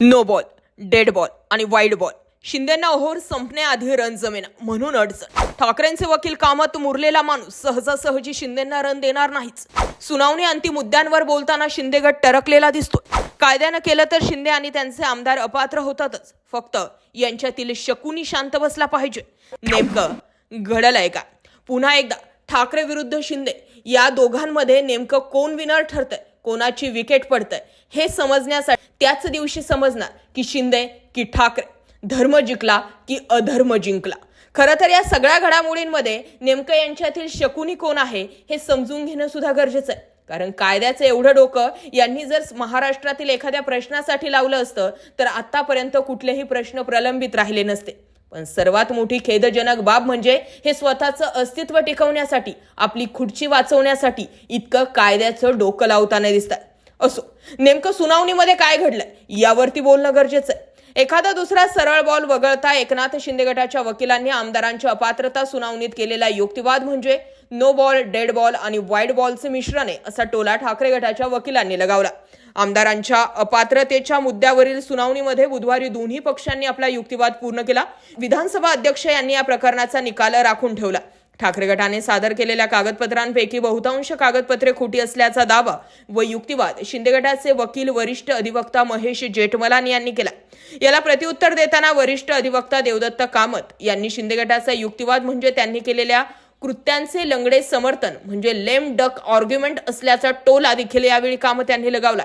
No ball dead ball आणि wide ball शिंदेना over संपण्याआधी रन जमेना म्हणून अडचण. ठाकरेंचे वकील कामत मुरलेला माणूस सहजासहजी शिंदेना रन देणार नाहीच. सुनावणी अंतिम मुद्द्यांवर बोलताना शिंदे गट टरकलेला दिसतोय. कायद्यानं केलं तर शिंदे आणि त्यांचे आमदार अपात्र होतातच. फक्त यांच्यातील शकुनी शांत बसला पाहिजे. नेमकं घडलंय का पुन्हा एकदा ठाकरे विरुद्ध शिंदे. या दोघांमध्ये नेमकं कोण विनर ठरतंय? कोणाची विकेट पडतंय हे समजण्यासाठी त्याच दिवशी समजणार की शिंदे की ठाकरे. धर्म जिंकला की अधर्म जिंकला. खरं तर या सगळ्या घडामोडींमध्ये नेमकं यांच्यातील शकुनी कोण आहे हे समजून घेणं सुद्धा गरजेचं आहे. कारण कायद्याचं एवढं डोकं यांनी जर महाराष्ट्रातील एखाद्या प्रश्नासाठी लावलं असतं तर आतापर्यंत कुठलेही प्रश्न प्रलंबित राहिले नसते. पण सर्वात मोठी खेदजनक बाब म्हणजे हे स्वतःचं अस्तित्व टिकवण्यासाठी आपली खुर्ची वाचवण्यासाठी इतकं कायद्याचं डोकं लावताना दिसतात. असो नेमकं सुनावणीमध्ये काय घडलंय यावरती बोलणं गरजेचं आहे. एखादा दुसरा सरळ बॉल वगळता एकनाथ शिंदे गटाच्या वकिलांनी आमदारांची अपात्रता सुनावणीत केलेला युक्तिवाद म्हणजे नो बॉल डेड बॉल आणि वाईड बॉलचे मिश्रण आहे असा टोला ठाकरे गटाच्या वकिलांनी लगावला. आमदारांच्या अपात्रतेच्या मुद्द्यावरील सुनावणीमध्ये बुधवारी दोन्ही पक्षांनी आपला युक्तिवाद पूर्ण केला. विधानसभा अध्यक्ष यांनी या प्रकरणाचा निकाल राखून ठेवला. ठाकरे गटाने सादर केलेल्या कागदपत्रांपैकी बहुतांश कागदपत्रे खोटी असल्याचा दावा व युक्तिवाद शिंदे गटाचे वकील वरिष्ठ अधिवक्ता महेश जेठमलानी यांनी केला. याला प्रत्युत्तर देताना वरिष्ठ अधिवक्ता देवदत्त कामत यांनी शिंदे गटाचा युक्तिवाद म्हणजे त्यांनी केलेल्या कृत्यांचे लंगडे समर्थन म्हणजे लेम डक आर्ग्युमेंट असल्याचा टोला देखील यावेळी कामत यांनी लगावला.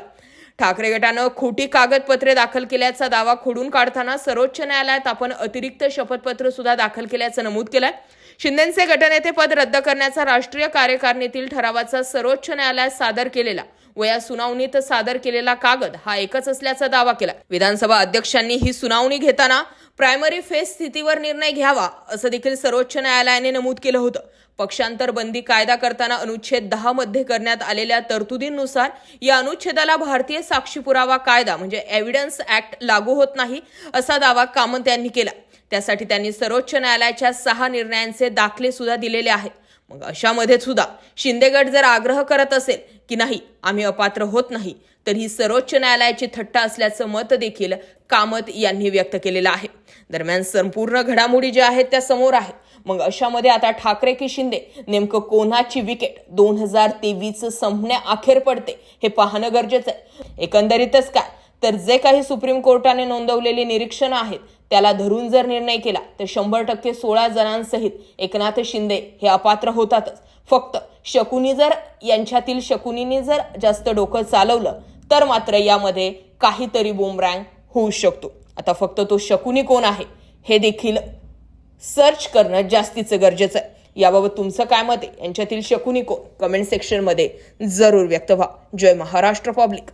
ठाकरे गटानं खोटी कागदपत्रे दाखल केल्याचा दावा खोडून काढताना सर्वोच्च न्यायालयात आपण अतिरिक्त शपथपत्र सुद्धा दाखल केल्याचं नमूद केलंय. शिंदेचे गटनेते पद रद्द करण्याचा राष्ट्रीय कार्यकारिणीतील ठरावाचा सर्वोच्च न्यायालयात सादर केलेला व या सुनावणीत सादर केलेला कागद हा एकच असल्याचा दावा केला विधानसभा अध्यक्षांनी ही सुनावणी घेताना प्रायमरी फेस स्थितीवर निर्णय घ्यावा असं देखील सर्वोच्च न्यायालयाने नमूद केलं होतं. पक्षांतर बंदी कायदा करताना अनुच्छेद दहा मध्ये करण्यात आलेल्या तरतुदींनुसार या अनुच्छेदाला भारतीय साक्षी पुरावा कायदा म्हणजे एव्हिडन्स ऍक्ट लागू होत नाही असा दावा कामत यांनी केला. त्यासाठी त्यांनी सर्वोच्च न्यायालयाच्या सहा निर्णयांचे दाखले सुद्धा दिलेले आहेत. मग अशामध्ये सुद्धा शिंदेगड जर आग्रह करत असेल की नाही आम्ही अपात्र होत नाही तर ही सर्वोच्च न्यायालयाची थट्टा असल्याचं मत देखील कामत यांनी व्यक्त केलेलं आहे. दरम्यान संपूर्ण घडामोडी ज्या आहेत त्या समोर आहेत. मग अशामध्ये आता ठाकरे की शिंदे? नेमकं कोणाची विकेट? दोन हजार तेवीस संपण्या अखेर पडते. हे पाहणं गरजेचं आहे. एकंदरीतच काय? तर जे काही सुप्रीम कोर्टाने नोंदवलेली निरीक्षणं आहेत त्याला धरून जर निर्णय केला तर शंभर टक्के सोळा जणांसहित एकनाथ शिंदे हे अपात्र होतातच. फक्त शकुनी जर यांच्यातील शकुनीने जर जास्त डोकं चालवलं तर मात्र यामध्ये काहीतरी बुमरँग होऊ शकतो. आता फक्त तो शकुनी कोण आहे हे देखील सर्च करणं जास्तीचं गरजेचं आहे. याबाबत तुमचं काय मत आहे? यांच्यातील शकुनी कोण? कमेंट सेक्शनमध्ये जरूर व्यक्त व्हा. जय महाराष्ट्र पब्लिक